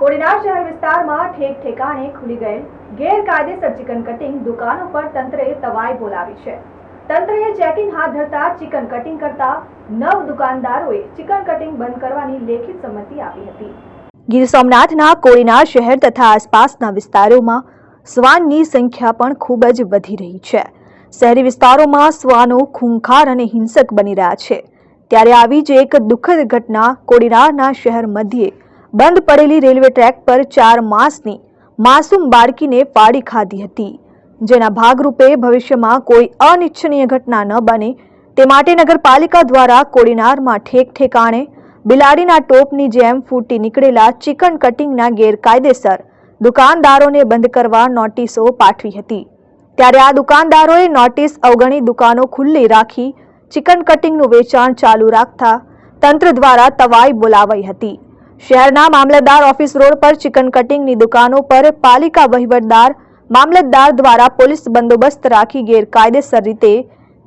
કોડીનાર શહેર વિસ્તારમાં ઠેક ઠેકાણે ખુલી ગયેલ ગેરકાયદેસર ચિકન કટિંગ દુકાનો પર તંત્રએ તવાઈ બોલાવી છે. તંત્રએ ચેકિંગ હાથ ધરતા ચિકન કટિંગ કરતા નવ દુકાનદારોએ ચિકન કટિંગ બંધ કરવાની લેખિત સંમતિ આપી હતી. ગીર સોમનાથના કોડીનાર શહેર તથા આસપાસના વિસ્તારોમાં શ્વાનની સંખ્યા પણ ખૂબ જ વધી રહી છે. શહેરી વિસ્તારોમાં શ્વાનો ખૂંખાર અને હિંસક બની રહ્યા છે. ત્યારે આવી જ એક દુઃખદ ઘટના કોડીનારના શહેર મધ્યે બંધ પડેલી રેલવે ટ્રેક પર ચાર માસની માસૂમ બાળકીને પાડી ખાધી હતી. જેના ભાગરૂપે ભવિષ્યમાં કોઈ અનિચ્છનીય ઘટના ન બને. તે માટે નગરપાલિકા દ્વારા કોડીનારમાં ઠેક ઠેકાણે બિલાડીના ટોપની જેમ ફૂટી નીકળેલા ચિકન કટિંગના ગેરકાયદેસર દુકાનદારોને બંધ કરવા નોટિસો પાઠવી હતી. ત્યારે આ દુકાનદારોએ નોટિસ અવગણી દુકાનો ખુલ્લી રાખી ચિકન કટિંગનું વેચાણ ચાલુ રાખતા તંત્ર દ્વારા તવાઈ બોલાવાઈ હતી. શહેરના મામલતદાર ઓફિસ રોડ પર ચિકન કટિંગની દુકાનો પર પાલિકા વહીવટદાર મામલતદાર દ્વારા પોલીસ બંદોબસ્ત રાખી ગેરકાયદેસર રીતે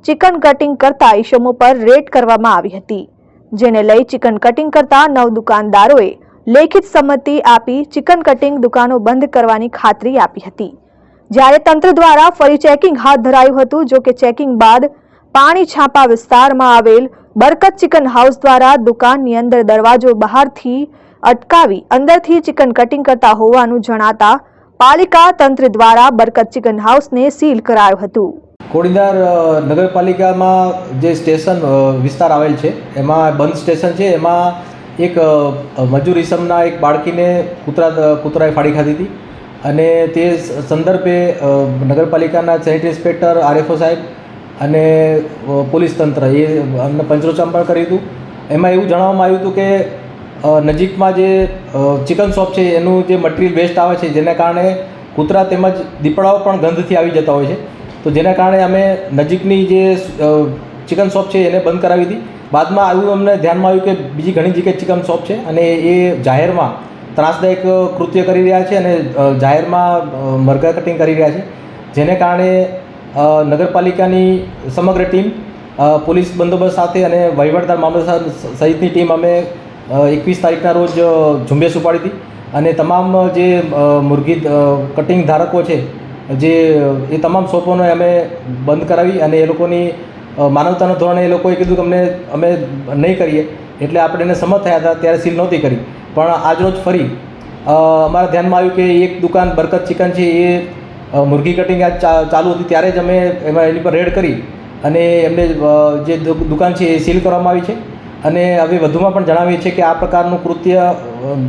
ચિકન કટિંગ કરતા ઈસમો પર રેડ કરવામાં આવી હતી, જેને લઈ ચિકન કટિંગ કરતા નવ દુકાનદારોએ લેખિત સંમતિ આપી ચિકન કટિંગ દુકાનો બંધ કરવાની ખાતરી આપી હતી. જ્યારે તંત્ર દ્વારા ફરી ચેકિંગ હાથ ધરાયું હતું જો કે ચેકિંગ બાદ પાણી છાપા વિસ્તારમાં આવેલ બરકત ચિકન હાઉસ દ્વારા દુકાનની અંદર દરવાજો બહારથી અટકાવી અંદરથી ચિકન કટિંગ કરતા હોવાનું જણાતા પાલિકા તંત્ર દ્વારા બરકત ચિકન હાઉસને સીલ કરાયું હતું. કોડીદાર નગરપાલિકામાં જે સ્ટેશન વિસ્તાર આવેલ છે, એમાં બંધ સ્ટેશન છે, એમાં એક મજૂર ઇસમના એક બાળકીને કૂતરા કૂતરાએ ફાડી ખાધી હતી અને તે સંદર્ભે નગરપાલિકાના સેનિટરી ઇન્સ્પેક્ટર આરએફઓ સાહેબ અને પોલીસ તંત્ર એ અમને પંચરોચામ પણ કર્યું હતું. એમાં એવું જણાવવામાં આવ્યું હતું કે નજીકમાં જે ચિકન શોપ છે, એનું જે મટીરિયલ વેસ્ટ આવે છે, જેના કારણે કૂતરા તેમજ દીપડાઓ પણ ગંધથી આવી જતા હોય છે. તો જેના કારણે અમે નજીકની જે ચિકન શોપ છે, એને બંધ કરાવી હતી. બાદમાં આવ્યું અમને ધ્યાનમાં આવ્યું કે બીજી ઘણી જગ્યાએ ચિકન શોપ છે અને એ જાહેરમાં ત્રાસદાયક કૃત્ય કરી રહ્યા છે અને જાહેરમાં મરઘા કટિંગ કરી રહ્યા છે. જેને કારણે નગરપાલિકાની સમગ્ર ટીમ પોલીસ બંદોબસ્ત સાથે અને વહીવટદાર મામલતદાર સહિતની ટીમ અમે એકવીસ તારીખના રોજ ઝુંબેશ ઉપાડી હતી. અને તમામ જે મુરગી કટિંગ ધારકો છે, જે, એ તમામ શોપોને અમે બંધ કરાવી અને એ લોકોની માનવતાના ધોરણે એ લોકોએ કીધું કે અમને, અમે નહીં કરીએ. એટલે આપણે એને સંમત થયા હતા, ત્યારે સીલ નહોતી કરી. પણ આજરોજ ફરી અમારા ધ્યાનમાં આવ્યું કે એક દુકાન બરકત ચિકન છે, એ મુરગી કટિંગ આજ ચાલુ હતી, ત્યારે જ અમે એમાં એની પર રેડ કરી અને એમને જે દુકાન છે, એ સીલ કરવામાં આવી છે. અને હવે વધુમાં પણ જણાવીએ છીએ કે આ પ્રકારનું કૃત્ય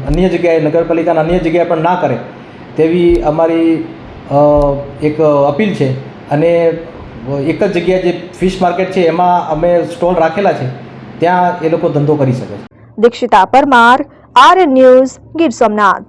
અન્ય જગ્યાએ, નગરપાલિકાના અન્ય જગ્યાએ પણ ના કરે તેવી અમારી એક અપીલ છે. અને એક જ જગ્યાએ જે ફિશ માર્કેટ છે એમાં અમે સ્ટોલ રાખેલા છે, ત્યાં એ લોકો ધંધો કરી શકે છે. Dikshita Parmar R news Gir Somnath.